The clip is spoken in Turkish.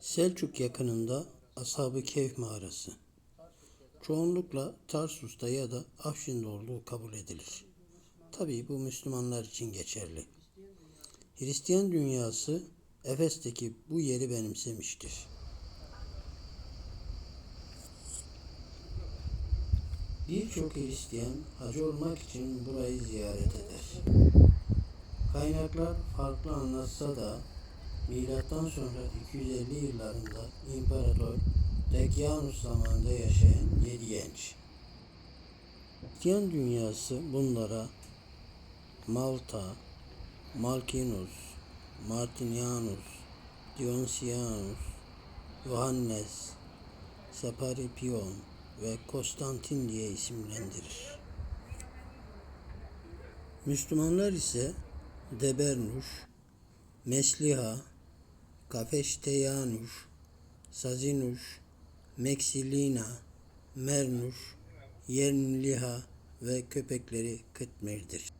Selçuk yakınında Ashab-ı Kehf mağarası. Çoğunlukla Tarsus'ta ya da Afşin'de olduğu kabul edilir. Tabii bu Müslümanlar için geçerli. Hristiyan dünyası Efes'teki bu yeri benimsemiştir. Birçok Hristiyan hacı olmak için burayı ziyaret eder. Kaynaklar farklı anlatsa da milattan sonra 250 yıllarında İmparator Dekianus zamanında yaşayan yedi genç. Hristiyan dünyası bunlara Malta, Malkinus, Martinianus, Dionysianus, Yohannes, Separipion ve Konstantin diye isimlendirir. Müslümanlar ise Debernuş, Mesliha, Kafeşteyanuş, Sazinuş, Meksilina, Mernuş, Yernliha ve köpekleri Kıtmir'dir.